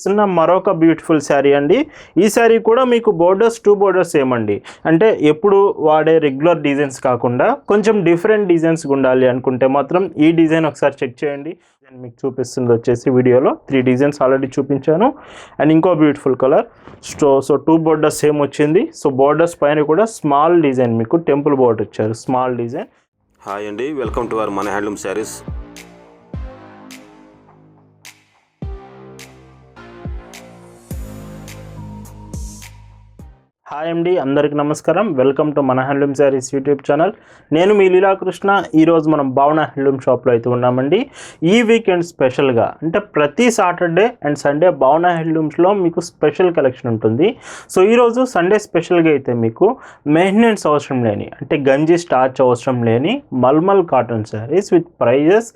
చూపిస్తున్న మరొక బ్యూటిఫుల్ శారీ అండి. ఈ శారీ కూడా మీకు బోర్డర్స్ టూ బోర్డర్స్ ఏమండి అంటే ఎప్పుడు వాడే రెగ్యులర్ డిజైన్స్ కాకుండా కొంచెం డిఫరెంట్ డిజైన్స్ ఉండాలి అనుకుంటే మాత్రం ఈ డిజైన్ ఒకసారి చెక్ చేయండి. నేను మీకు చూపిస్తుంది వచ్చేసి వీడియోలో. త్రీ డిజైన్స్ ఆల్రెడీ చూపించాను. అండ్ ఇంకో బ్యూటిఫుల్ కలర్ స్టో సో టూ బోర్డర్స్ సేమ్ వచ్చింది. సో బోర్డర్స్ పైన కూడా స్మాల్ డిజైన్ మీకు టెంపుల్ బోర్డర్ ఇచ్చారు. స్మాల్ డిజైన్ హాయ్ అండి. వెల్కమ్ టు అవర్ మన హ్యాండ్లూమ్ శారీస్ హాయ్ అండి అందరికి నమస్కారం. వెల్కమ్ టు మన హ్యాండ్లూమ్ శారీస్ యూట్యూబ్ ఛానల్ నేను మీ లీలాకృష్ణ ఈరోజు మనం భావన హ్యాండ్లూమ్ షాప్లో అయితే ఉన్నామండి. ఈ వీకెండ్ స్పెషల్గా అంటే ప్రతి సాటర్డే అండ్ సండే భావన హ్యాండ్లూమ్స్లో మీకు స్పెషల్ కలెక్షన్ ఉంటుంది. సో ఈరోజు సండే స్పెషల్గా అయితే మీకు మెయింటెనెన్స్ అవసరం లేని అంటే గంజి స్టార్చ్ అవసరం లేని mulmul cotton sarees with prices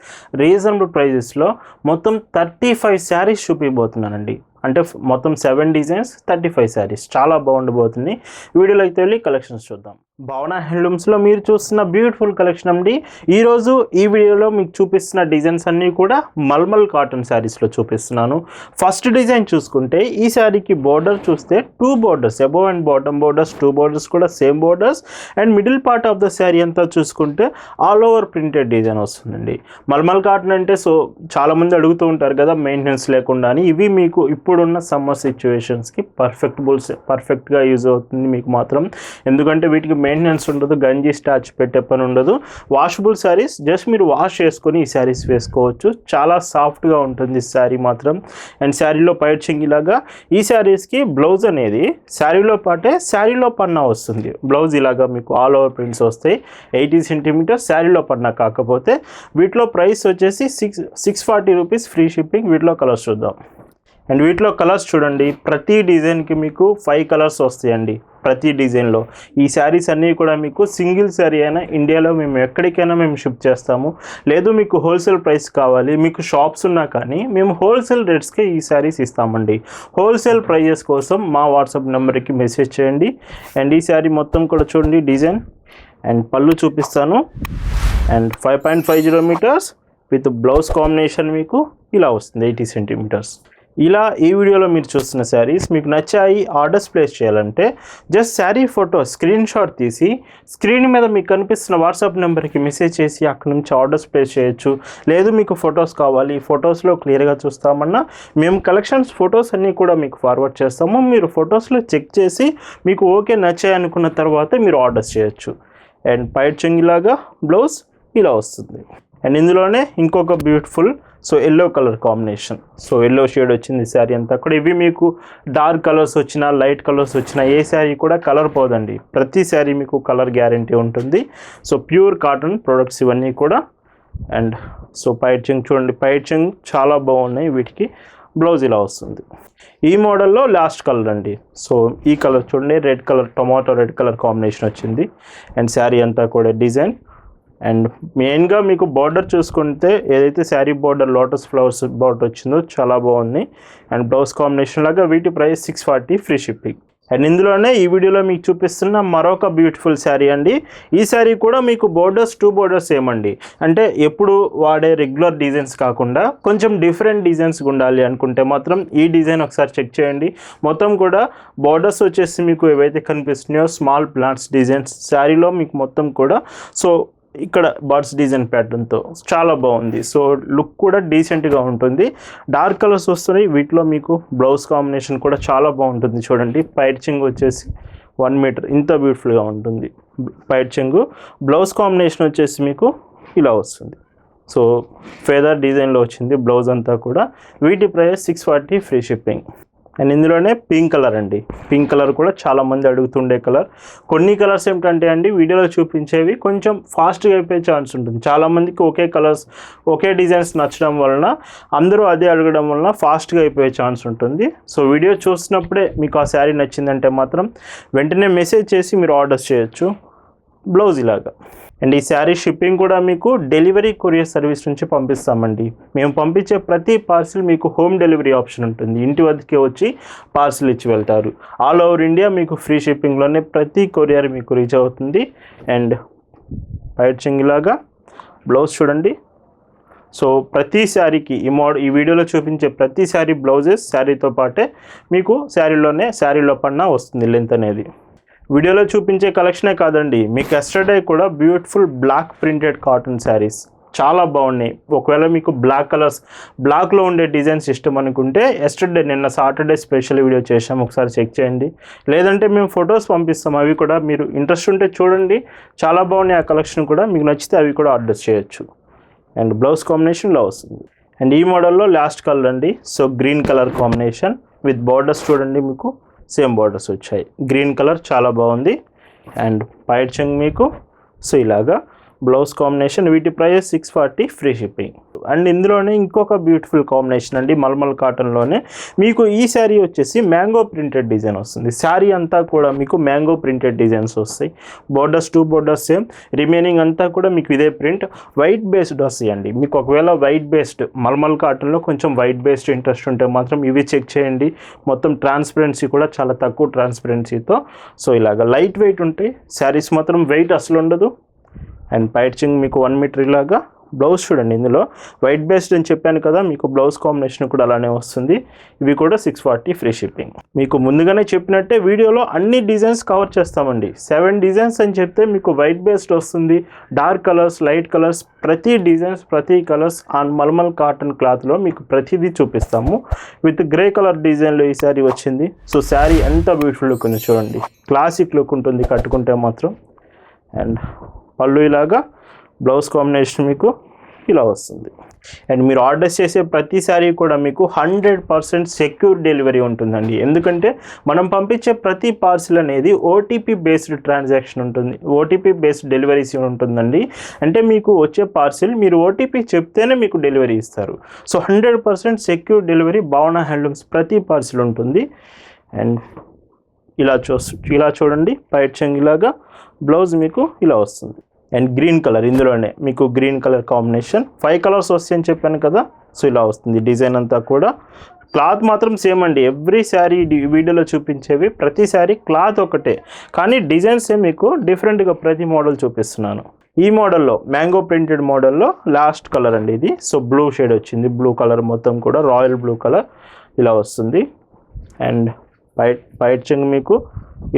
reasonable ప్రైజెస్లో మొత్తం థర్టీ ఫైవ్ శారీస్ చూపిపోతున్నానండి అంటే మొత్తం seven designs thirty five sarees చాలా బాగుండబోతుంది వీడియోలోకి వెళ్ళి కలెక్షన్స్ చూద్దాం. భావన హ్యాండ్లూమ్స్లో మీరు చూస్తున్న బ్యూటిఫుల్ కలెక్షన్ అండి. ఈరోజు ఈ వీడియోలో మీకు చూపిస్తున్న డిజైన్స్ అన్నీ కూడా మల్మల్ కాటన్ శారీస్లో చూపిస్తున్నాను. ఫస్ట్ డిజైన్ చూసుకుంటే ఈ శారీకి బోర్డర్ చూస్తే two borders above and bottom borders two borders కూడా same borders. And middle part of the saree అంతా చూసుకుంటే ఆల్ ఓవర్ ప్రింటెడ్ డిజైన్ వస్తుందండి. మల్మల్ కాటన్ అంటే సో చాలామంది అడుగుతూ ఉంటారు కదా మెయింటెనెన్స్ లేకుండా అని. ఇవి మీకు ఇప్పుడున్న సమ్మర్ సిచ్యువేషన్స్కి పర్ఫెక్ట్ బుల్స్ పర్ఫెక్ట్గా యూజ్ అవుతుంది మీకు మాత్రం. ఎందుకంటే వీటికి మెయింటెనెన్స్ ఉండదు గంజి స్టాచ్ పెట్టే పని ఉండదు. వాషబుల్ శారీస్ జస్ట్ మీరు వాష్ చేసుకొని ఈ శారీస్ వేసుకోవచ్చు. చాలా సాఫ్ట్గా ఉంటుంది శారీ మాత్రం. అండ్ శారీలో పైచింగ్ ఇలాగా ఈ శారీస్కి బ్లౌజ్ అనేది శారీలో పాటే శారీలో పన్నా వస్తుంది. బ్లౌజ్ ఇలాగా మీకు ఆల్ ఓవర్ ప్రింట్స్ వస్తాయి. ఎయిటీ సెంటీమీటర్ శారీలో పన్నా కాకపోతే వీటిలో ప్రైస్ వచ్చేసి six six forty rupees free shipping వీటిలో కలర్స్ చూద్దాం. అండ్ వీటిలో కలర్స్ చూడండి ప్రతి డిజైన్కి మీకు ఫైవ్ కలర్స్ వస్తాయండి ప్రతి డిజైన్లో. ఈ శారీస్ అన్నీ కూడా మీకు సింగిల్ శారీ అయినా ఇండియాలో మేము ఎక్కడికైనా మేము షిప్ చేస్తాము. లేదు మీకు హోల్సేల్ ప్రైస్ కావాలి మీకు షాప్స్ ఉన్నా కానీ మేము హోల్సేల్ రేట్స్కే ఈ శారీస్ ఇస్తామండి. హోల్సేల్ ప్రైజెస్ కోసం మా వాట్సాప్ నెంబర్కి మెసేజ్ చేయండి. అండ్ ఈ శారీ మొత్తం కూడా చూడండి డిజైన్. అండ్ పళ్ళు చూపిస్తాను. And five point five zero metres with blouse combination మీకు ఇలా వస్తుంది ఎయిటీ సెంటీమీటర్స్ ఇలా ఈ వీడియోలో మీరు చూస్తున్న శారీస్ మీకు నచ్చాయి ఆర్డర్స్ ప్లేస్ చేయాలంటే just sari photo screenshot తీసి స్క్రీన్ మీద మీకు కనిపిస్తున్న వాట్సాప్ నెంబర్కి మెసేజ్ చేసి అక్కడ నుంచి ఆర్డర్స్ ప్లేస్ చేయొచ్చు. లేదు మీకు ఫొటోస్ కావాలి ఫొటోస్లో క్లియర్గా చూస్తామన్నా మేము కలెక్షన్స్ ఫొటోస్ అన్నీ కూడా మీకు ఫార్వర్డ్ చేస్తాము. మీరు ఫొటోస్లో చెక్ చేసి మీకు ఓకే నచ్చాయి అనుకున్న తర్వాత మీరు ఆర్డర్స్ చేయొచ్చు. అండ్ పైట్ చెంగిలాగా బ్లౌజ్ ఇలా వస్తుంది. అండ్ ఇందులోనే ఇంకొక beautiful so yellow colour combination so yellow shade వచ్చింది శారీ అంతా కూడా. ఇవి మీకు డార్క్ కలర్స్ వచ్చినా లైట్ కలర్స్ వచ్చినా ఏ శారీ కూడా కలర్ పోదండి. ప్రతి శారీ మీకు కలర్ గ్యారంటీ ఉంటుంది. సో ప్యూర్ కాటన్ ప్రొడక్ట్స్ ఇవన్నీ కూడా. అండ్ సో పైచింగ్ చూడండి. పైచింగ్ చాలా బాగున్నాయి. వీటికి బ్లౌజ్ ఇలా వస్తుంది. ఈ మోడల్లో లాస్ట్ కలర్ అండి. సో ఈ కలర్ చూడండి. Red colour tomato red colour combination వచ్చింది. అండ్ శారీ అంతా కూడా డిజైన్ అండ్ మెయిన్గా మీకు బార్డర్ చూసుకుంటే ఏదైతే saree border lotus flowers border వచ్చిందో చాలా బాగుంది. అండ్ బ్లౌజ్ కాంబినేషన్ లాగా వీటి price six forty free shipping. And ఇందులోనే ఈ వీడియోలో మీకు చూపిస్తున్న మరొక బ్యూటిఫుల్ శారీ అండి. ఈ శారీ కూడా మీకు బోర్డర్స్ టూ బోర్డర్స్ ఏమండి అంటే ఎప్పుడు వాడే రెగ్యులర్ డిజైన్స్ కాకుండా కొంచెం డిఫరెంట్ డిజైన్స్ ఉండాలి అనుకుంటే మాత్రం ఈ డిజైన్ ఒకసారి చెక్ చేయండి. మొత్తం కూడా బోర్డర్స్ వచ్చేసి మీకు ఏవైతే కనిపిస్తున్నాయో స్మాల్ ప్లాంట్స్ డిజైన్స్ శారీలో మీకు మొత్తం కూడా. సో ఇక్కడ బర్డ్స్ డిజైన్ ప్యాటర్న్తో చాలా బాగుంది. సో లుక్ కూడా డీసెంట్గా ఉంటుంది. డార్క్ కలర్స్ వస్తున్నాయి. వీటిలో మీకు బ్లౌజ్ కాంబినేషన్ కూడా చాలా బాగుంటుంది చూడండి. పైడ్చింగ్ వచ్చేసి వన్ మీటర్. ఇంత బ్యూటిఫుల్గా ఉంటుంది. పైడ్చింగ్ బ్లౌజ్ కాంబినేషన్ వచ్చేసి మీకు ఇలా వస్తుంది. సో ఫెదర్ డిజైన్లో వచ్చింది బ్లౌజ్ అంతా కూడా. వీటి price six forty free shipping. And ఇందులోనే పింక్ కలర్ అండి. పింక్ కలర్ కూడా చాలామంది అడుగుతుండే కలర్. కొన్ని కలర్స్ ఏమిటంటే అండి వీడియోలో చూపించేవి కొంచెం ఫాస్ట్గా అయిపోయే ఛాన్స్ ఉంటుంది. చాలామందికి ఒకే కలర్స్ ఒకే డిజైన్స్ నచ్చడం వలన అందరూ అదే అడగడం వలన ఫాస్ట్గా అయిపోయే ఛాన్స్ ఉంటుంది. సో వీడియో చూసినప్పుడే మీకు ఆ శారీ నచ్చిందంటే మాత్రం వెంటనే మెసేజ్ చేసి మీరు ఆర్డర్ చేయొచ్చు. బ్లౌజ్ ఇలాగా. అండ్ ఈ శారీ షిప్పింగ్ కూడా మీకు డెలివరీ కొరియర్ సర్వీస్ నుంచి పంపిస్తామండి. మేము పంపించే ప్రతి పార్సిల్ మీకు హోమ్ డెలివరీ ఆప్షన్ ఉంటుంది. ఇంటి వద్దకే వచ్చి పార్సిల్ ఇచ్చి వెళ్తారు. ఆల్ ఓవర్ ఇండియా మీకు ఫ్రీ షిప్పింగ్లోనే ప్రతి కొరియర్ మీకు రీచ్ అవుతుంది. అండ్ పైచింగ్ ఇలాగా బ్లౌజ్ చూడండి. సో ప్రతి శారీకి ఈ మోడ ఈ వీడియోలో చూపించే ప్రతి శారీ బ్లౌజెస్ శారీతో పాటే మీకు శారీలోనే శారీలో పడిన వస్తుంది లెంత్ అనేది. వీడియోలో చూపించే కలెక్షనే కాదండి. మీకు ఎస్టర్డే కూడా beautiful block printed cotton sarees చాలా బాగున్నాయి. ఒకవేళ మీకు బ్లాక్ కలర్స్ బ్లాక్లో ఉండే డిజైన్స్ ఇష్టం అనుకుంటే ఎస్టర్డే నిన్న సాటర్డే స్పెషల్ వీడియో చేసాం ఒకసారి చెక్ చేయండి. లేదంటే మేము ఫొటోస్ పంపిస్తాం. అవి కూడా మీరు ఇంట్రెస్ట్ ఉంటే చూడండి. చాలా బాగున్నాయి ఆ కలెక్షన్ కూడా. మీకు నచ్చితే అవి కూడా ఆర్డర్ చేయొచ్చు. అండ్ బ్లౌజ్ కాంబినేషన్లో వస్తుంది. అండ్ ఈ మోడల్లో లాస్ట్ కలర్ అండి. So green colour combination with borders చూడండి మీకు. సేమ్ బార్డర్స్ వచ్చాయి. గ్రీన్ కలర్ చాలా బాగుంది. అండ్ పైడ్ చెంగ్ మీకు సో ఇలాగా బ్లౌజ్ కాంబినేషన్ వీటి price six forty free shipping and ఇందులోనే ఇంకొక బ్యూటిఫుల్ కాంబినేషన్ అండి మల్మల్ కాటన్లోనే మీకు ఈ శారీ వచ్చేసి మ్యాంగో ప్రింటెడ్ డిజైన్ వస్తుంది. శారీ అంతా కూడా మీకు మ్యాంగో ప్రింటెడ్ డిజైన్స్ వస్తాయి. Borders two borders same remaining అంతా కూడా మీకు ఇదే ప్రింట్ వైట్ బేస్డ్ వస్తాయండి మీకు ఒకవేళ వైట్ బేస్డ్ మల్మల్ కాటన్లో కొంచెం వైట్ బేస్డ్ ఇంట్రెస్ట్ ఉంటే మాత్రం ఇవి చెక్ చేయండి. మొత్తం ట్రాన్స్పరెన్సీ కూడా చాలా తక్కువ ట్రాన్స్పరెన్సీతో సో ఇలాగ లైట్ వెయిట్ ఉంటాయి శారీస్ మాత్రం వెయిట్ అసలు ఉండదు. అండ్ పైచింగ్ మీకు వన్ మీటర్ ఇలాగా బ్లౌజ్ చూడండి ఇందులో. వైట్ బేస్డ్ అని చెప్పాను కదా మీకు బ్లౌజ్ కాంబినేషన్ కూడా అలానే వస్తుంది. ఇవి కూడా సిక్స్ ఫార్టీ ఫ్రీ షిప్పింగ్ మీకు ముందుగానే చెప్పినట్టే వీడియోలో అన్ని డిజైన్స్ కవర్ చేస్తామండి. సెవెన్ డిజైన్స్ అని చెప్తే మీకు వైట్ బేస్డ్ వస్తుంది డార్క్ కలర్స్ లైట్ కలర్స్ ప్రతి డిజైన్స్ ప్రతి కలర్స్ ఆన్ మల్మల్ కాటన్ క్లాత్లో మీకు ప్రతిదీ చూపిస్తాము. విత్ గ్రే కలర్ డిజైన్లో ఈ శారీ వచ్చింది. సో శారీ ఎంత బ్యూటిఫుల్ లుక్ ఉంది చూడండి. క్లాసిక్ లుక్ ఉంటుంది కట్టుకుంటే మాత్రం. అండ్ పళ్ళు ఇలాగా బ్లౌజ్ కాంబినేషన్ మీకు ఇలా వస్తుంది. అండ్ మీరు ఆర్డర్స్ చేసే ప్రతిసారి కూడా మీకు హండ్రెడ్ పర్సెంట్ సెక్యూర్ డెలివరీ ఉంటుందండి. ఎందుకంటే మనం పంపించే ప్రతి పార్సిల్ అనేది ఓటీపీ బేస్డ్ ట్రాన్సాక్షన్ ఉంటుంది. ఓటీపీ బేస్డ్ డెలివరీస్ ఉంటుందండి. అంటే మీకు వచ్చే పార్సిల్ మీరు ఓటీపీ చెప్తేనే మీకు డెలివరీ ఇస్తారు. So hundred percent secure delivery Bhavana Handlooms ప్రతి పార్సిల్ ఉంటుంది. అండ్ ఇలా చూ ఇలా చూడండి. పైట్ చెంగిలాగా బ్లౌజ్ మీకు ఇలా వస్తుంది. అండ్ గ్రీన్ కలర్ ఇందులోనే మీకు green colour combination five colours వస్తాయని చెప్పాను కదా. సో ఇలా వస్తుంది డిజైన్ అంతా కూడా. క్లాత్ మాత్రం సేమ్ అండి. ఎవ్రీ శారీ వీడియోలో చూపించేవి ప్రతి శారీ క్లాత్ ఒకటే. కానీ డిజైన్సే మీకు డిఫరెంట్గా ప్రతి మోడల్ చూపిస్తున్నాను. ఈ మోడల్లో మ్యాంగో ప్రింటెడ్ మోడల్లో లాస్ట్ కలర్ అండి ఇది. సో బ్లూ షేడ్ వచ్చింది. బ్లూ కలర్ మొత్తం కూడా రాయల్ బ్లూ కలర్ ఇలా వస్తుంది. అండ్ పై వైట్ చెంగ్ మీకు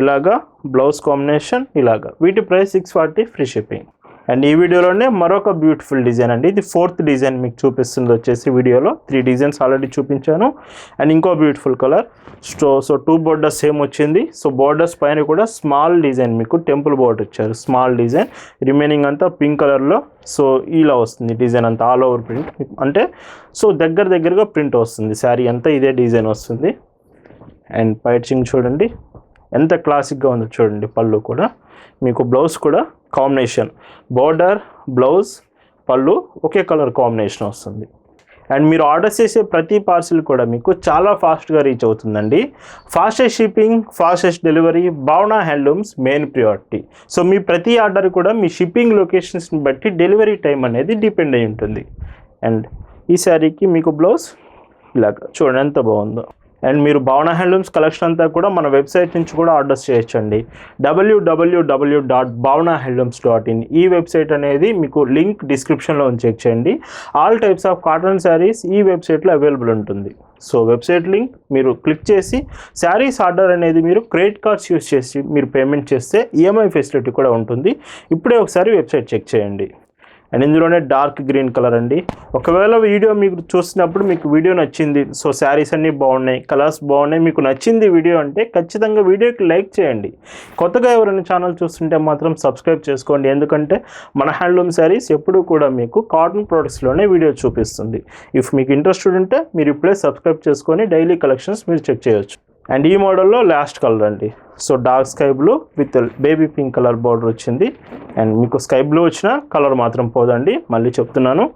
ఇలాగా బ్లౌజ్ కాంబినేషన్ ఇలాగా. వీటి price six forty free shipping and ఈ వీడియోలోనే మరొక బ్యూటిఫుల్ డిజైన్ అండి. ఇది ఫోర్త్ డిజైన్ మీకు చూపిస్తుంది వచ్చేసి వీడియోలో. త్రీ డిజైన్స్ ఆల్రెడీ చూపించాను. అండ్ ఇంకో beautiful colour so so two borders same వచ్చింది. సో బోర్డర్స్ పైన కూడా స్మాల్ డిజైన్ మీకు టెంపుల్ బోర్డర్ ఇచ్చారు. స్మాల్ డిజైన్ రిమైనింగ్ అంతా పింక్ కలర్లో సో ఇలా వస్తుంది డిజైన్ అంతా ఆల్ ఓవర్ ప్రింట్ అంటే సో దగ్గర దగ్గరగా ప్రింట్ వస్తుంది. శారీ అంతా ఇదే డిజైన్ వస్తుంది. అండ్ పైచింగ్ చూడండి. ఎంత క్లాసిక్గా ఉందో చూడండి పళ్ళు కూడా. మీకు బ్లౌజ్ కూడా కాంబినేషన్ బోర్డర్ బ్లౌజ్ పళ్ళు ఒకే కలర్ కాంబినేషన్ వస్తుంది. అండ్ మీరు ఆర్డర్ చేసే ప్రతి పార్సిల్ కూడా మీకు చాలా ఫాస్ట్గా రీచ్ అవుతుందండి. Fastest shipping fastest delivery Bhavana Handlooms main priority so మీ ప్రతి ఆర్డర్ కూడా మీ షిప్పింగ్ లొకేషన్స్ని బట్టి డెలివరీ టైం అనేది డిపెండ్ అయి ఉంటుంది. అండ్ ఈ శారీకి మీకు బ్లౌజ్ ఇలాగ చూడండి ఎంత బాగుందో. అండ్ మీరు భవన హ్యాండ్లూమ్స్ కలెక్షన్ అంతా కూడా మన వెబ్సైట్ నుంచి కూడా ఆర్డర్స్ చేయొచ్చండి. W W W dot Bhavana Handlooms dot in ఈ వెబ్సైట్ అనేది మీకు లింక్ డిస్క్రిప్షన్లో చెక్ చేయండి. All types of cotton sarees ఈ వెబ్సైట్లో అవైలబుల్ ఉంటుంది. సో వెబ్సైట్ లింక్ మీరు క్లిక్ చేసి శారీస్ ఆర్డర్ అనేది మీరు క్రెడిట్ కార్డ్స్ యూస్ చేసి మీరు పేమెంట్ చేస్తే ఈఎంఐ ఫెసిలిటీ కూడా ఉంటుంది. ఇప్పుడే ఒకసారి వెబ్సైట్ చెక్ చేయండి. అండ్ ఇందులోనే డార్క్ గ్రీన్ కలర్ అండి. ఒకవేళ వీడియో మీకు చూసినప్పుడు మీకు వీడియో నచ్చింది సో శారీస్ అన్నీ బాగున్నాయి కలర్స్ బాగున్నాయి మీకు నచ్చింది వీడియో అంటే ఖచ్చితంగా వీడియోకి లైక్ చేయండి. కొత్తగా ఎవరైనా ఛానల్ చూస్తుంటే మాత్రం సబ్స్క్రైబ్ చేసుకోండి. ఎందుకంటే మన హ్యాండ్లూమ్ శారీస్ ఎప్పుడూ కూడా మీకు కాటన్ ప్రొడక్ట్స్లోనే వీడియో చూపిస్తుంది. ఇఫ్ మీకు ఇంట్రెస్టెడ్ ఉంటే మీరు ఇప్పుడే సబ్స్క్రైబ్ చేసుకొని డైలీ కలెక్షన్స్ మీరు చెక్ చేయొచ్చు. అండ్ ఈ మోడల్లో లాస్ట్ కలర్ అండి. So dark sky blue with baby pink colour border వచ్చింది. అండ్ మీకు స్కై బ్లూ వచ్చిన కలర్ మాత్రం పోదండి. మళ్ళీ చెప్తున్నాను.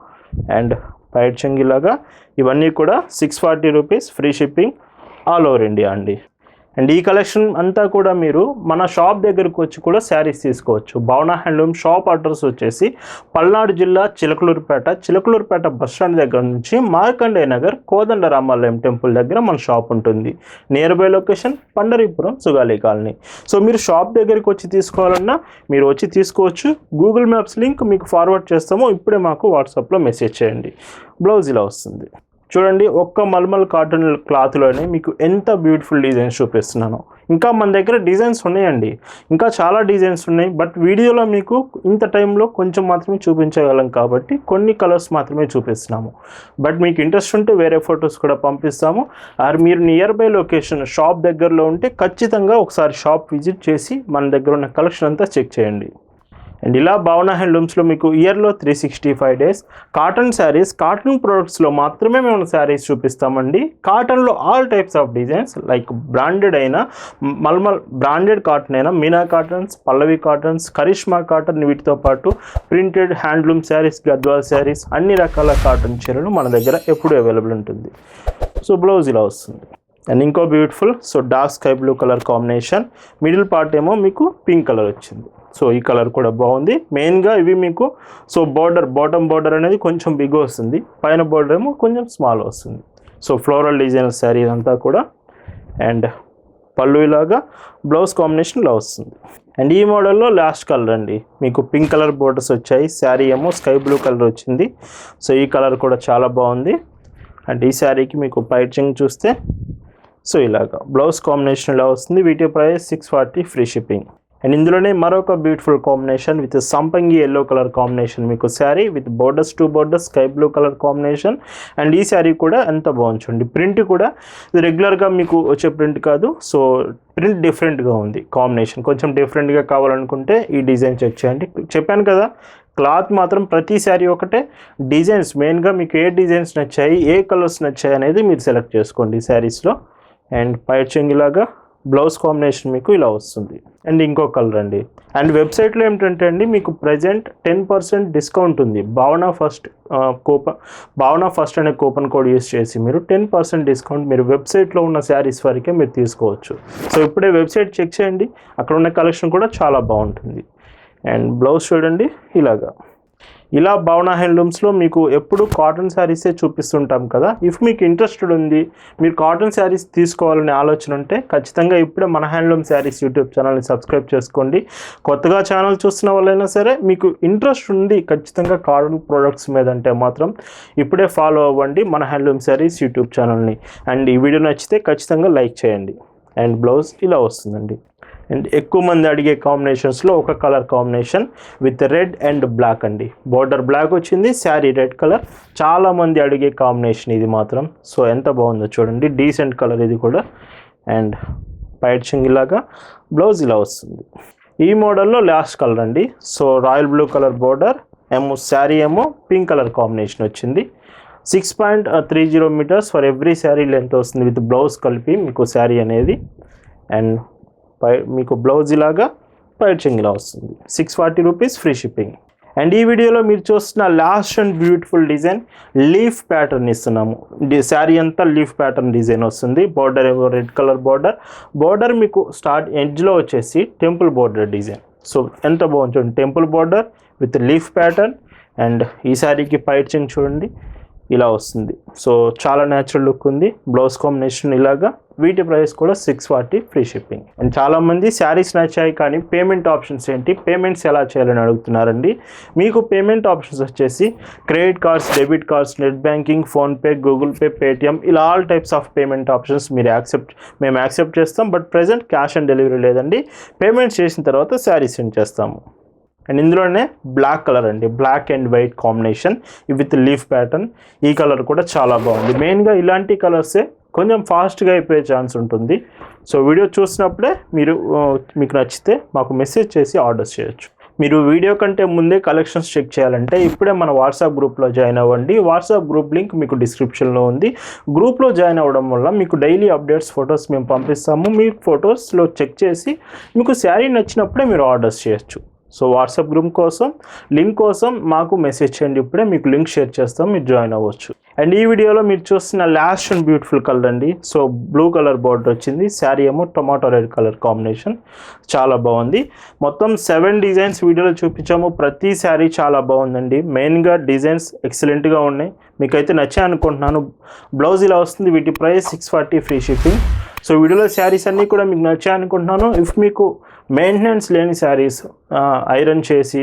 అండ్ పైట్ చెంగిలాగా ఇవన్నీ కూడా six forty rupees free shipping all over India అండి. అండ్ ఈ కలెక్షన్ అంతా కూడా మీరు మన షాప్ దగ్గరకు వచ్చి కూడా శారీస్ తీసుకోవచ్చు. భవన హ్యాండ్లూమ్ షాప్ అడ్రస్ వచ్చేసి పల్నాడు జిల్లా చిలకలూరుపేట చిలకలూరుపేట బస్ స్టాండ్ దగ్గర నుంచి మార్కండే నగర్ కోదండ రామాలయం టెంపుల్ దగ్గర మన షాప్ ఉంటుంది. Nearby location Pandaripuram Sugali colony. So మీరు షాప్ దగ్గరికి వచ్చి తీసుకోవాలన్నా మీరు వచ్చి తీసుకోవచ్చు. గూగుల్ మ్యాప్స్ లింక్ మీకు ఫార్వర్డ్ చేస్తాము. ఇప్పుడే మాకు వాట్సాప్లో మెసేజ్ చేయండి. బ్లౌజ్ ఇలా వస్తుంది. చూడండి ఒక్క మల్మల్ కాటన్ క్లాత్లోనే మీకు ఎంత బ్యూటిఫుల్ డిజైన్స్ చూపిస్తున్నాను. ఇంకా మన దగ్గర డిజైన్స్ ఉన్నాయండి. ఇంకా చాలా డిజైన్స్ ఉన్నాయి. బట్ వీడియోలో మీకు ఇంత టైంలో కొంచెం మాత్రమే చూపించగలం కాబట్టి కొన్ని కలర్స్ మాత్రమే చూపిస్తున్నాము. బట్ మీకు ఇంట్రెస్ట్ ఉంటే వేరే ఫొటోస్ కూడా పంపిస్తాము. ఆర్ మీరు నియర్ బై లొకేషన్ షాప్ దగ్గరలో ఉంటే ఖచ్చితంగా ఒకసారి షాప్ విజిట్ చేసి మన దగ్గర ఉన్న కలెక్షన్ అంతా చెక్ చేయండి. అండ్ ఇలా భావన హ్యాండ్లూమ్స్లో మీకు ఇయర్లో three sixty five days cotton sarees cotton ప్రొడక్ట్స్లో మాత్రమే మేము శారీస్ చూపిస్తామండి. కాటన్లో all types of designs like branded అయినా మల్మల్ బ్రాండెడ్ కాటన్ అయినా Meena cottons Pallavi cottons Karishma cotton వీటితో పాటు printed handloom sarees Gadwal sarees అన్ని రకాల కాటన్ చీరలు మన దగ్గర ఎప్పుడు అవైలబుల్ ఉంటుంది. సో బ్లౌజ్ ఇలా వస్తుంది. అండ్ ఇంకో beautiful so dark sky blue colour combination middle part ఏమో మీకు పింక్ కలర్ వచ్చింది. సో ఈ కలర్ కూడా బాగుంది. మెయిన్గా ఇవి మీకు సో బార్డర్ బాటమ్ బార్డర్ అనేది కొంచెం బిగ్ వస్తుంది. పైన బార్డర్ ఏమో కొంచెం స్మాల్ వస్తుంది. సో ఫ్లోరల్ డిజైన్ శారీ అంతా కూడా. అండ్ పళ్ళు ఇలాగా బ్లౌజ్ కాంబినేషన్ ఇలా వస్తుంది. అండ్ ఈ మోడల్లో లాస్ట్ కలర్ అండి. మీకు పింక్ కలర్ బోర్డర్స్ వచ్చాయి. శారీ ఏమో స్కై బ్లూ కలర్ వచ్చింది. సో ఈ కలర్ కూడా చాలా బాగుంది. అండ్ ఈ శారీకి మీకు పైచింగ్ చూస్తే సో ఇలాగా బ్లౌజ్ కాంబినేషన్ ఇలా వస్తుంది. వీటి price six forty free shipping and ఇందులోనే మరొక బ్యూటిఫుల్ కాంబినేషన్ విత్ సంపంగి ఎల్లో కలర్ కాంబినేషన్ మీకు saree with borders two borders sky blue colour combination and ఈ శారీ కూడా ఎంత బాగుంది చూడండి. ప్రింట్ కూడా ఇది రెగ్యులర్గా మీకు వచ్చే ప్రింట్ కాదు. సో ప్రింట్ డిఫరెంట్గా ఉంది కాంబినేషన్ కొంచెం డిఫరెంట్గా కావాలనుకుంటే ఈ డిజైన్ చెక్ చేయండి. చెప్పాను కదా క్లాత్ మాత్రం ప్రతి శారీ ఒకటే. డిజైన్స్ మెయిన్గా మీకు ఏ డిజైన్స్ నచ్చాయి ఏ కలర్స్ నచ్చాయి అనేది మీరు సెలెక్ట్ చేసుకోండి శారీస్లో అండ్ పైచింగ్ ఇలాగా బ్లౌజ్ కాంబినేషన్ మీకు ఇలా వస్తుంది. అండ్ ఇంకో కలర్ అండి. అండ్ వెబ్సైట్లో ఏమిటంటే అండి మీకు ప్రజెంట్ టెన్ పర్సెంట్ డిస్కౌంట్ ఉంది. Bhavana first coupon Bhavana first అనే కూపన్ కోడ్ యూస్ చేసి మీరు టెన్ పర్సెంట్ డిస్కౌంట్ మీరు వెబ్సైట్లో ఉన్న శారీస్ వరకే మీరు తీసుకోవచ్చు. సో ఇప్పుడే వెబ్సైట్ చెక్ చేయండి. అక్కడ ఉన్న కలెక్షన్ కూడా చాలా బాగుంటుంది. అండ్ బ్లౌజ్ చూడండి ఇలాగా. ఇలా భావన హ్యాండ్లూమ్స్లో మీకు ఎప్పుడు కాటన్ శారీసే చూపిస్తుంటాం కదా. ఇఫ్ మీకు ఇంట్రెస్టెడ్ ఉంది మీరు కాటన్ శారీస్ తీసుకోవాలనే ఆలోచన ఉంటే ఖచ్చితంగా ఇప్పుడే మన హ్యాండ్లూమ్ శారీస్ యూట్యూబ్ ఛానల్ని సబ్స్క్రైబ్ చేసుకోండి. కొత్తగా ఛానల్ చూస్తున్న వాళ్ళైనా సరే మీకు ఇంట్రెస్ట్ ఉంది ఖచ్చితంగా కాటన్ ప్రోడక్ట్స్ మీద అంటే మాత్రం ఇప్పుడే ఫాలో అవ్వండి మన హ్యాండ్లూమ్ శారీస్ యూట్యూబ్ ఛానల్ని. అండ్ ఈ వీడియో నచ్చితే ఖచ్చితంగా లైక్ చేయండి. అండ్ బ్లౌజ్ ఇలా వస్తుందండి. అండ్ ఎక్కువ మంది అడిగే కాంబినేషన్స్లో ఒక colour combination with red and black అండి. బార్డర్ బ్లాక్ వచ్చింది శారీ రెడ్ కలర్. చాలామంది అడిగే కాంబినేషన్ ఇది మాత్రం. సో ఎంత బాగుందో చూడండి. డీసెంట్ కలర్ ఇది కూడా. అండ్ పైట్ చింగిలాగా బ్లౌజ్ ఇలా వస్తుంది. ఈ మోడల్లో లాస్ట్ కలర్ అండి. So royal blue colour border ఏమో శారీ ఏమో పింక్ కలర్ కాంబినేషన్ వచ్చింది. Six point three zero metres for every saree length వస్తుంది విత్ బ్లౌజ్ కలిపి మీకు శారీ అనేది. అండ్ పై మీకు బ్లౌజ్ ఇలాగా పైచింగ్ ఇలా వస్తుంది. Six forty rupees free shipping and ఈ వీడియోలో మీరు చూస్తున్న last and beautiful design leaf pattern ఇస్తున్నాము. శారీ అంతా లీఫ్ ప్యాటర్న్ డిజైన్ వస్తుంది. బార్డర్ ఏవో రెడ్ కలర్ బార్డర్ బార్డర్ మీకు స్టార్ట్ ఎడ్జ్లో వచ్చేసి టెంపుల్ బార్డర్ డిజైన్ సో ఎంత బాగుంది చూడండి. Temple border with leaf pattern and ఈ శారీకి పైచింగ్ చూడండి. ఇలా వస్తుంది. సో చాలా న్యాచురల్ లుక్ ఉంది. బ్లౌజ్ కాంబినేషన్ ఇలాగా వీటి ప్రైస్ కూడా six forty free shipping and చాలామంది శారీస్ నచ్చాయి కానీ పేమెంట్ ఆప్షన్స్ ఏంటి? పేమెంట్స్ ఎలా చేయాలని అడుగుతున్నారండి. మీకు పేమెంట్ ఆప్షన్స్ వచ్చేసి credit cards debit cards net banking PhonePe Google Pay Paytm ఇలా all types of payment options మీరు యాక్సెప్ట్ మేము యాక్సెప్ట్ చేస్తాం. But present cash on delivery లేదండి. పేమెంట్ చేసిన తర్వాత శారీస్ సెండ్ చేస్తాము. అండ్ ఇందులోనే బ్లాక్ కలర్ అండి. Black and white combination with leaf pattern ఈ కలర్ కూడా చాలా బాగుంది. మెయిన్గా ఇలాంటి కలర్సే కొంచెం ఫాస్ట్గా అయిపోయే ఛాన్స్ ఉంటుంది. సో వీడియో చూసినప్పుడే మీరు మీకు నచ్చితే మాకు మెసేజ్ చేసి ఆర్డర్స్ చేయొచ్చు. మీరు వీడియో కంటే ముందే కలెక్షన్స్ చెక్ చేయాలంటే ఇప్పుడే మన వాట్సాప్ గ్రూప్లో జాయిన్ అవ్వండి. వాట్సాప్ గ్రూప్ లింక్ మీకు డిస్క్రిప్షన్లో ఉంది. గ్రూప్లో జాయిన్ అవ్వడం వల్ల మీకు డైలీ అప్డేట్స్ ఫొటోస్ మేము పంపిస్తాము. మీ ఫొటోస్లో చెక్ చేసి మీకు శారీ నచ్చినప్పుడే మీరు ఆర్డర్స్ చేయొచ్చు. సో వాట్సాప్ గ్రూప్ కోసం లింక్ కోసం మాకు మెసేజ్ చేయండి. ఇప్పుడే మీకు లింక్ షేర్ చేస్తాం మీరు జాయిన్ అవ్వచ్చు. అండ్ ఈ వీడియోలో మీరు చూస్తున్న లాస్ట్ అండ్ బ్యూటిఫుల్ కలర్ అండి. సో బ్లూ కలర్ బార్డర్ వచ్చింది. శారీ ఏమో టొమాటో రెడ్ కలర్ కాంబినేషన్ చాలా బాగుంది. మొత్తం సెవెన్ డిజైన్స్ వీడియోలో చూపించాము. ప్రతి శారీ చాలా బాగుందండి. మెయిన్గా డిజైన్స్ ఎక్సలెంట్గా ఉన్నాయి. మీకైతే నచ్చాయి అనుకుంటున్నాను. బ్లౌజ్ ఇలా వస్తుంది. వీటి price six forty free shipping so వీడియోలో శారీస్ అన్నీ కూడా మీకు నచ్చాయి అనుకుంటున్నాను. ఇఫ్ మీకు మెయింటెనెన్స్ లేని శారీస్ ఐరన్ చేసి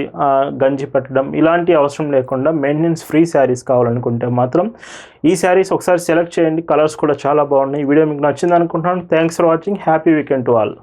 గంజి పెట్టడం ఇలాంటి అవసరం లేకుండా మెయింటెనెన్స్ ఫ్రీ శారీస్ కావాలనుకుంటే మాత్రం ఈ శారీస్ ఒకసారి సెలెక్ట్ చేయండి. కలర్స్ కూడా చాలా బాగున్నాయి. ఈ వీడియో మీకు నచ్చింది అనుకుంటున్నాను. Thanks for watching happy weekend to all